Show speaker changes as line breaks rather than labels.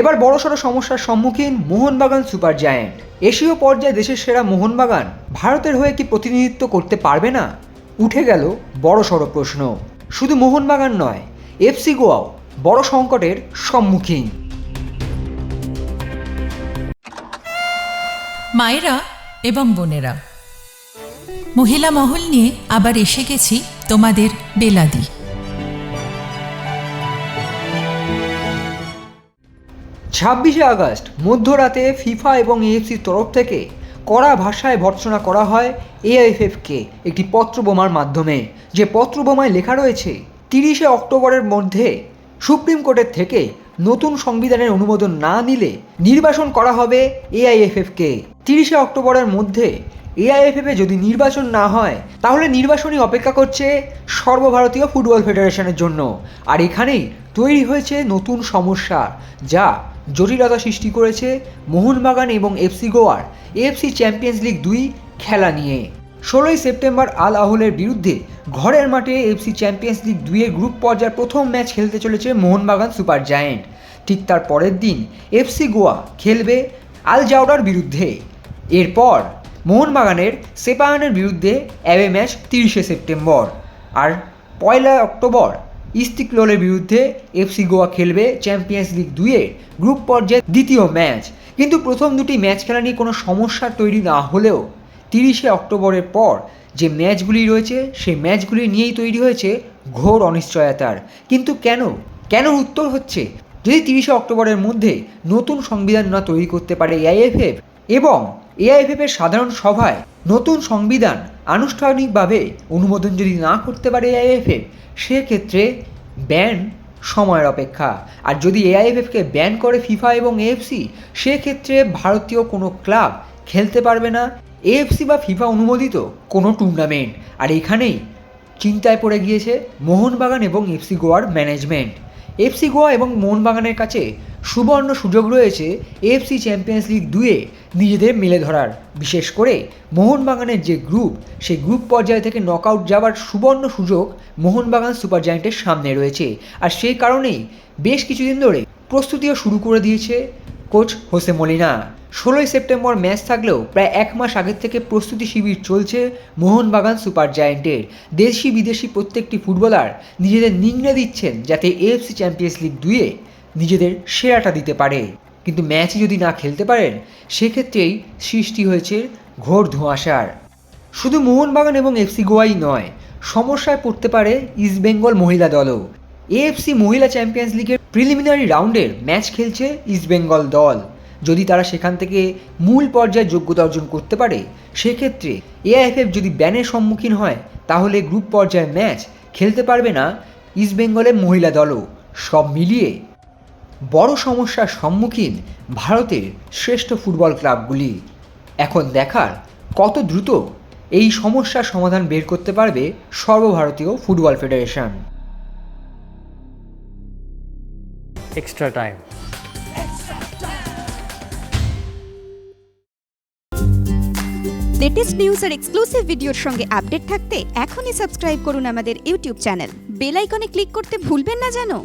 এবার বড়সড় সমস্যার সম্মুখীন মোহনবাগান সুপার জায়ান্ট। এশীয় পর্যায়ে দেশের সেরা মোহনবাগান ভারতের হয়ে কি প্রতিনিধিত্ব করতে পারবে না? উঠে গেল বড়সড় প্রশ্ন। শুধু মোহনবাগান নয় এফসি গোয়াও বড় সংকটের সম্মুখীন।
মায়েরা এবং বোনেরা, মহিলা মহল নিয়ে আবার এসে গেছি তোমাদের বেলাদি।
ছাব্বিশে আগস্ট, মধ্যরাতে ফিফা এবং এএফসির তরফ থেকে কড়া ভাষায় ভর্ৎসনা করা হয় এআইএফএফকে একটি পত্রবোমার মাধ্যমে। যে পত্রবোমায় লেখা রয়েছে, তিরিশে অক্টোবরের মধ্যে সুপ্রিম কোর্টের থেকে নতুন সংবিধানের অনুমোদন না নিলে নির্বাসন করা হবে এআইএফএফকে। তিরিশে অক্টোবরের মধ্যে এআইএফএফে যদি নির্বাচন না হয়, তাহলে নির্বাচনই অপেক্ষা করছে সর্বভারতীয় ফুটবল ফেডারেশনের জন্য। আর এখানেই তৈরি হয়েছে নতুন সমস্যা, যা জটিলতা সৃষ্টি করেছে মোহনবাগান এবং এফসি গোয়ার। এফসি চ্যাম্পিয়ন্স লিগ দুই খেলা নিয়ে। ষোলোই সেপ্টেম্বর আল আহলের বিরুদ্ধে ঘরের মাঠে এফসি চ্যাম্পিয়ন্স লিগ দুইয়ের গ্রুপ পর্যায়ের প্রথম ম্যাচ খেলতে চলেছে মোহনবাগান সুপার জায়েন্ট। ঠিক তার পরের দিন এফসি গোয়া খেলবে আল জাউডার বিরুদ্ধে। এরপর মোহনবাগানের সেপায়নের বিরুদ্ধে অ্যাওয়ে ম্যাচ তিরিশে সেপ্টেম্বর। আর পয়লা অক্টোবর ইস্তিকলোলের বিরুদ্ধে এফসি গোয়া খেলবে চ্যাম্পিয়ন্স লিগ দুইয়ের গ্রুপ পর্যায়ে দ্বিতীয় ম্যাচ। কিন্তু প্রথম দুটি ম্যাচ খেলা নিয়ে কোনো সমস্যা তৈরি না হলেও তিরিশে অক্টোবরের পর যে ম্যাচগুলি রয়েছে, সেই ম্যাচগুলি নিয়েই তৈরি হয়েছে ঘোর অনিশ্চয়তার। কিন্তু কেন? কেন উত্তর হচ্ছে, যদি তিরিশে অক্টোবরের মধ্যে নতুন সংবিধান না তৈরি করতে পারে এআইএফএফ এবং এআইএফএফ এর সাধারণ সভায় নতুন সংবিধান আনুষ্ঠানিকভাবে অনুমোদন যদি না করতে পারে এআইএফএফ সেক্ষেত্রে ব্যান সময়ের অপেক্ষা। আর যদি এআইএফএফকে ব্যান করে ফিফা এবং এএফসি, সেক্ষেত্রে ভারতীয় কোনো ক্লাব খেলতে পারবে না। এএফসি বা ফিফা অনুমোদিত কোনো টুর্নামেন্ট। আর এখানেই চিন্তায় পড়ে গিয়েছে মোহনবাগান এবং এফসি গোয়ার ম্যানেজমেন্ট। এফসি গোয়া এবং মোহনবাগানের কাছে সুবর্ণ সুযোগ রয়েছে এফসি চ্যাম্পিয়ন্স লিগ দুয়ে নিজেদের মেলে ধরার। বিশেষ করে মোহনবাগানের যে গ্রুপ সেই গ্রুপ পর্যায় থেকে নকআউট যাওয়ার সুবর্ণ সুযোগ মোহনবাগান সুপার জায়েন্টের সামনে রয়েছে। আর সেই কারণেই বেশ কিছুদিন ধরে প্রস্তুতিও শুরু করে দিয়েছে কোচ হোসে মলিনা। ষোলোই সেপ্টেম্বর ম্যাচ থাকলেও প্রায় এক মাস আগের থেকে প্রস্তুতি শিবির চলছে মোহনবাগান সুপার জায়েন্টের দেশি বিদেশি প্রত্যেকটি ফুটবলার নিজেদের নিংড়ে দিচ্ছেন যাতে এএফসি চ্যাম্পিয়ন্স লিগ দুয়ে নিজেদের সেরাটা দিতে পারে। কিন্তু ম্যাচই যদি না খেলতে পারেন, সেক্ষেত্রেই সৃষ্টি হয়েছে ঘোর ধোঁয়াশার। শুধু মোহনবাগান এবং এফসি গোয়াই নয়, সমস্যায় পড়তে পারে ইস্টবেঙ্গল মহিলা দলও। এএফসি মহিলা চ্যাম্পিয়ন্স লিগের প্রিলিমিনারি রাউন্ডের ম্যাচ খেলছে ইস্টবেঙ্গল দল। যদি তারা সেখান থেকে মূল পর্যায়ে যোগ্যতা অর্জন করতে পারে, সেক্ষেত্রে এআইএফএফ যদি ব্যানের সম্মুখীন হয়, তাহলে গ্রুপ পর্যায়ের ম্যাচ খেলতে পারবে না ইস্টবেঙ্গলের মহিলা দলও। সব মিলিয়ে বড় সমস্যার সম্মুখীন ভারতের শ্রেষ্ঠ ফুটবল ক্লাবগুলি। এখন দেখার কত দ্রুত এই সমস্যার সমাধান বের করতে পারবে সর্বভারতীয় football federation.
Extra time
latest news আর এক্সক্লুসিভ ভিডিওর সঙ্গে আপডেট থাকতে এখনই সাবস্ক্রাইব করুন আমাদের ইউটিউব চ্যানেল বেল আইকনে ক্লিক করতে ভুলবেন না জানো